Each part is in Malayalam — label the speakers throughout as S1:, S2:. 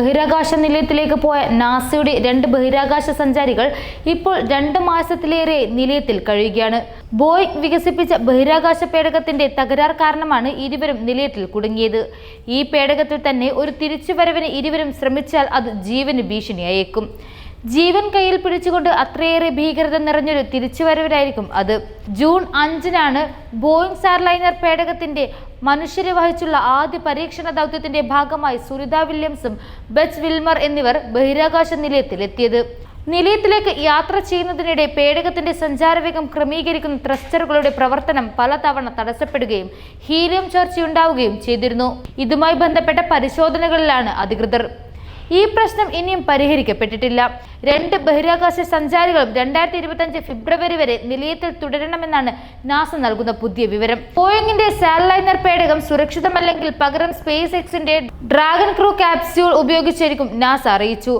S1: ബഹിരാകാശ നിലയത്തിലേക്ക് പോയ നാസയുടെ രണ്ട് ബഹിരാകാശ സഞ്ചാരികൾ ഇപ്പോൾ രണ്ട് മാസത്തിലേറെ നിലയത്തിൽ കഴിയുകയാണ്. ബോയ് വികസിപ്പിച്ച ബഹിരാകാശ പേടകത്തിന്റെ തകരാർ കാരണമാണ് ഇരുവരും നിലയത്തിൽ കുടുങ്ങിയത്. ഈ പേടകത്തിൽ തന്നെ ഒരു തിരിച്ചുവരവിന് ഇരുവരും ശ്രമിച്ചാൽ അത് ജീവന് ഭീഷണിയായേക്കും. ജീവൻ കയ്യിൽ പിടിച്ചുകൊണ്ട് അത്രയേറെ ഭീകരത നിറഞ്ഞൊരു തിരിച്ചുവരവിലായിരിക്കും അത്. ജൂൺ അഞ്ചിനാണ് ബോയിങ് സാർലൈനർ പേടകത്തിന്റെ മനുഷ്യരെ വഹിച്ചുള്ള ആദ്യ പരീക്ഷണ ദൗത്യത്തിന്റെ ഭാഗമായി സുനിത വില്യംസും ബച്ച് വിൽമർ എന്നിവർ ബഹിരാകാശ നിലയത്തിലെത്തിയത്. നിലയത്തിലേക്ക് യാത്ര ചെയ്യുന്നതിനിടെ പേടകത്തിന്റെ സഞ്ചാരവേഗം ക്രമീകരിക്കുന്ന ത്രസ്റ്ററുകളുടെ പ്രവർത്തനം പലതവണ തടസ്സപ്പെടുകയും ഹീലിയം ചോർച്ചയുണ്ടാവുകയും ചെയ്തിരുന്നു. ഇതുമായി ബന്ധപ്പെട്ട പരിശോധനകളിലാണ് അധികൃതർ. ഈ പ്രശ്നം ഇനിയും പരിഹരിക്കപ്പെട്ടിട്ടില്ല. രണ്ട് ബഹിരാകാശ സഞ്ചാരികളും രണ്ടായിരത്തി ഇരുപത്തി ഫെബ്രുവരി വരെ നിലയത്തിൽ തുടരണമെന്നാണ് നാസ നൽകുന്ന പുതിയ വിവരം. ബോയിങ്ങിന്റെ സാറ്റലൈനർ പേടകം സുരക്ഷിതമല്ലെങ്കിൽ പകരം സ്പേസ് എക്സിന്റെ ഡ്രാഗൺ ക്രൂ ക്യാപ്സ്യൂൾ ഉപയോഗിച്ചായിരിക്കും നാസ അറിയിച്ചു.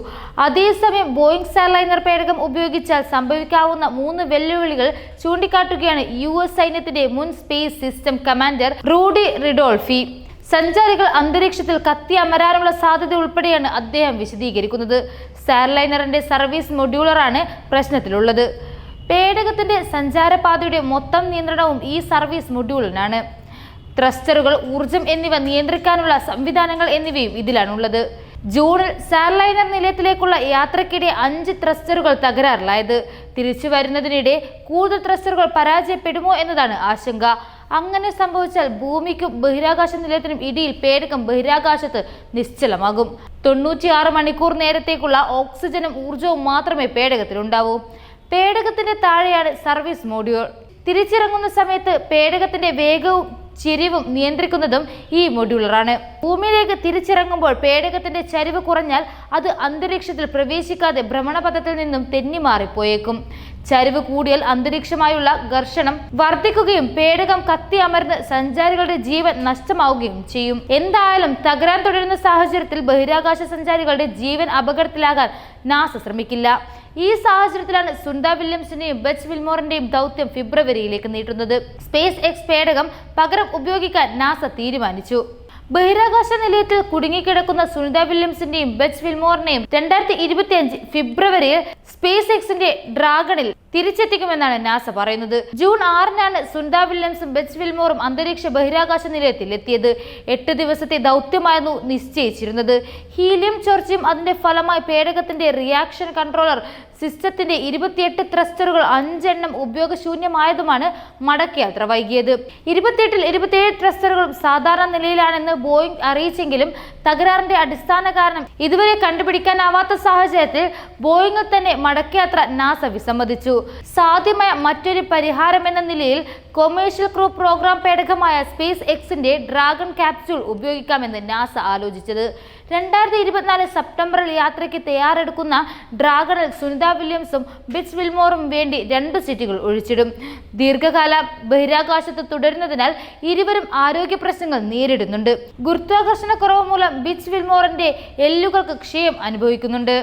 S1: അതേസമയം ബോയിങ് സാറ്റലൈനർ പേടകം ഉപയോഗിച്ചാൽ സംഭവിക്കാവുന്ന മൂന്ന് വെല്ലുവിളികൾ ചൂണ്ടിക്കാട്ടുകയാണ് യു എസ് സൈന്യത്തിന്റെ മുൻ space system commander Rudy Ridolfi. സഞ്ചാരികൾ അന്തരീക്ഷത്തിൽ കത്തി അമരാനുള്ള സാധ്യത ഉൾപ്പെടെയാണ് അദ്ദേഹം വിശദീകരിക്കുന്നത്. സാറ്റലൈനറിന്റെ സർവീസ് മൊഡ്യൂളറാണ് പ്രശ്നത്തിലുള്ളത്. പേടകത്തിന്റെ സഞ്ചാരപാതയുടെ മൊത്തം നിയന്ത്രണവും ഈ സർവീസ് മൊഡ്യൂളിനാണ് ത്രസ്റ്ററുകൾ ഊർജം എന്നിവ നിയന്ത്രിക്കാനുള്ള സംവിധാനങ്ങൾ എന്നിവയും ഇതിലാണുള്ളത്. ജൂണിൽ സാർലൈനർ നിലയത്തിലേക്കുള്ള യാത്രക്കിടെ അഞ്ച് ത്രസ്റ്ററുകൾ തകരാറിലായത്. തിരിച്ചു വരുന്നതിനിടെ കൂടുതൽ ത്രസ്റ്ററുകൾ പരാജയപ്പെടുമോ എന്നതാണ് ആശങ്ക. അങ്ങനെ സംഭവിച്ചാൽ ഭൂമിക്കും ബഹിരാകാശ നിലയത്തിനും ഇടിയിൽ പേടകം ബഹിരാകാശത്ത് നിശ്ചലമാകും. തൊണ്ണൂറ്റിയാറ് മണിക്കൂർ നേരത്തേക്കുള്ള ഓക്സിജനും ഊർജവും മാത്രമേ പേടകത്തിലുണ്ടാവൂ. പേടകത്തിന്റെ താഴെയാണ് സർവീസ് മോഡ്യൂൾ. തിരിച്ചിറങ്ങുന്ന സമയത്ത് പേടകത്തിന്റെ വേഗവും ചെരിവും നിയന്ത്രിക്കുന്നതും ഈ മൊഡ്യൂളറാണ്. ഭൂമിയിലേക്ക് തിരിച്ചിറങ്ങുമ്പോൾ പേടകത്തിന്റെ ചരിവ് കുറഞ്ഞാൽ അത് അന്തരീക്ഷത്തിൽ പ്രവേശിക്കാതെ ഭ്രമണപഥത്തിൽ നിന്നും തെന്നിമാറിപ്പോയേക്കും. ചരിവ് കൂടിയാൽ അന്തരീക്ഷമായുള്ള ഘർഷണം വർദ്ധിക്കുകയും പേടകം കത്തിയമർന്ന് സഞ്ചാരികളുടെ ജീവൻ നഷ്ടമാവുകയും ചെയ്യും. എന്തായാലും തകരാൻ തുടരുന്ന സാഹചര്യത്തിൽ ബഹിരാകാശ സഞ്ചാരികളുടെ ജീവൻ അപകടത്തിലാകാൻ നാസ ശ്രമിക്കില്ല. ഈ സാഹചര്യത്തിലാണ് സുന്ദ വില്യംസിന്റെയും ബച്ച് വിൽമോറിന്റെയും ദൗത്യം ഫെബ്രുവരിയിലേക്ക് നീട്ടുന്നത്. സ്പേസ് എക്സ് പേടകം പകരം ഉപയോഗിക്കാൻ നാസ തീരുമാനിച്ചു. ബഹിരാകാശ നിലയത്തിൽ കുടുങ്ങിക്കിടക്കുന്ന സുനിത വില്യംസിന്റെയും ബച്ച് വിൽമോറിനെയും രണ്ടായിരത്തി ഇരുപത്തി അഞ്ച് ഫെബ്രുവരിയിൽ സ്പേസ് എക്സിന്റെ ഡ്രാഗണിൽ തിരിച്ചെത്തിക്കുമെന്നാണ് നാസ പറയുന്നത്. ജൂൺ ആറിനാണ് സുന്ദ വില്യംസും ബെച്ച് വിൽമോറും അന്തരീക്ഷ ബഹിരാകാശ നിലയത്തിൽ എത്തിയത്. എട്ട് ദിവസത്തെ ദൗത്യമായിരുന്നു നിശ്ചയിച്ചിരുന്നത്. ഹീലിയം ചോർച്ചയും അതിന്റെ ഫലമായി പേടകത്തിന്റെ റിയാക്ഷൻ കൺട്രോളർ സിസ്റ്റത്തിന്റെ ഇരുപത്തിയെട്ട് ത്രസ്റ്ററുകൾ അഞ്ചെണ്ണം ഉപയോഗശൂന്യമായതുമാണ് മടക്കയാത്ര വൈകിയത്. ഇരുപത്തിയെട്ടിൽ ഇരുപത്തിയേഴ് ത്രസ്റ്ററുകളും സാധാരണ നിലയിലാണെന്ന് ബോയിങ് അറിയിച്ചെങ്കിലും തകരാറിന്റെ അടിസ്ഥാന കാരണം ഇതുവരെ കണ്ടുപിടിക്കാനാവാത്ത സാഹചര്യത്തിൽ ബോയിങ്ങിൽ തന്നെ മടക്കയാത്ര നാസ വിസമ്മതിച്ചു. സാധ്യമായ മറ്റൊരു പരിഹാരം എന്ന നിലയിൽ കൊമേഴ്ഷ്യൽ ക്രൂ പ്രോഗ്രാം പേടകമായ സ്പേസ് എക്സിന്റെ ഡ്രാഗൺ ക്യാപ്സ്യൂൾ ഉപയോഗിക്കാമെന്ന് നാസ ആലോചിച്ചത്. രണ്ടായിരത്തി ഇരുപത്തിനാല് സെപ്റ്റംബറിൽ യാത്രയ്ക്ക് തയ്യാറെടുക്കുന്ന ഡ്രാഗണിൽ സുനിത വില്യംസും ബിറ്റ്സ് വിൽമോറും വേണ്ടി രണ്ട് സീറ്റുകൾ ഒഴിച്ചിടും. ദീർഘകാല ബഹിരാകാശത്ത് തുടരുന്നതിനാൽ ഇരുവരും ആരോഗ്യ പ്രശ്നങ്ങൾ നേരിടുന്നുണ്ട്. ഗുരുത്വാകർഷണ കുറവ് മൂലം ബിറ്റ്സ് വിൽമോറിന്റെ എല്ലുകൾക്ക് ക്ഷയം അനുഭവിക്കുന്നുണ്ട്.